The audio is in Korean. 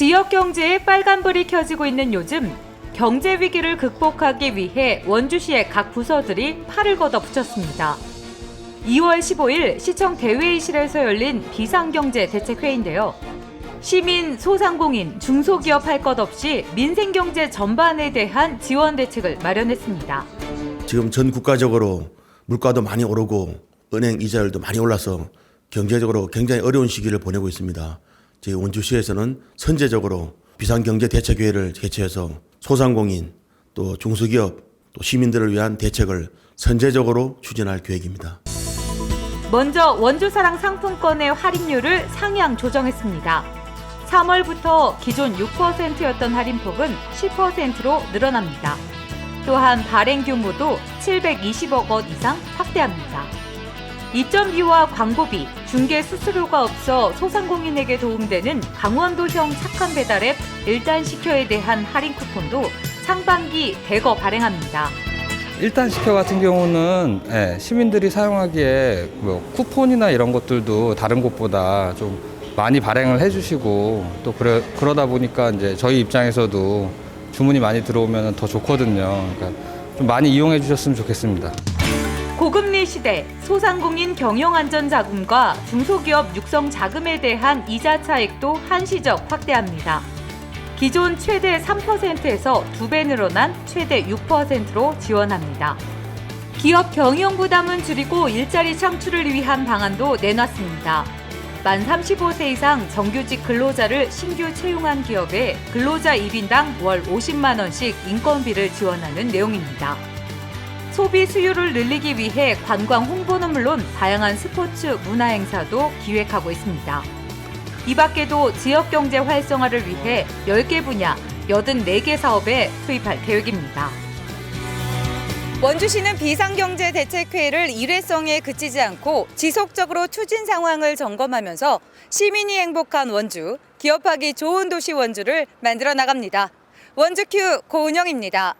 지역 경제에 빨간불이 켜지고 있는 요즘 경제 위기를 극복하기 위해 원주시의 각 부서들이 팔을 걷어붙였습니다. 2월 15일 시청 대회의실에서 열린 비상경제 대책회의인데요. 시민, 소상공인, 중소기업 할 것 없이 민생경제 전반에 대한 지원 대책을 마련했습니다. 지금 전 국가적으로 물가도 많이 오르고 은행 이자율도 많이 올라서 경제적으로 굉장히 어려운 시기를 보내고 있습니다. 저희 원주시에서는 선제적으로 비상경제 대책회의를 개최해서 소상공인 또 중소기업 또 시민들을 위한 대책을 선제적으로 추진할 계획입니다. 먼저 원주사랑 상품권의 할인율을 상향 조정했습니다. 3월부터 기존 6%였던 할인폭은 10%로 늘어납니다. 또한 발행 규모도 720억 원 이상 확대합니다. 입점비와 광고비, 중개 수수료가 없어 소상공인에게 도움되는 강원도형 착한 배달 앱 일단 시켜에 대한 할인 쿠폰도 상반기 대거 발행합니다. 일단 시켜 같은 경우는 예, 시민들이 사용하기에 뭐 쿠폰이나 이런 것들도 다른 곳보다 좀 많이 발행을 해주시고 또 그래, 그러다 보니까 이제 저희 입장에서도 주문이 많이 들어오면 더 좋거든요. 그러니까 좀 많이 이용해 주셨으면 좋겠습니다. 고금리 시대 소상공인 경영 안전 자금과 중소기업 육성 자금에 대한 이자 차익도 한시적 확대합니다. 기존 최대 3%에서 두배 늘어난 최대 6%로 지원합니다. 기업 경영 부담은 줄이고 일자리 창출을 위한 방안도 내놨습니다. 만 35세 이상 정규직 근로자를 신규 채용한 기업에 근로자 1인당 월 50만 원씩 인건비를 지원하는 내용입니다. 소비 수요를 늘리기 위해 관광 홍보는 물론 다양한 스포츠 문화 행사도 기획하고 있습니다. 이 밖에도 지역 경제 활성화를 위해 10개 분야 84개 사업에 투입할 계획입니다. 원주시는 비상경제 대책회의를 일회성에 그치지 않고 지속적으로 추진 상황을 점검하면서 시민이 행복한 원주, 기업하기 좋은 도시 원주를 만들어 나갑니다. 원주 큐 고은영입니다.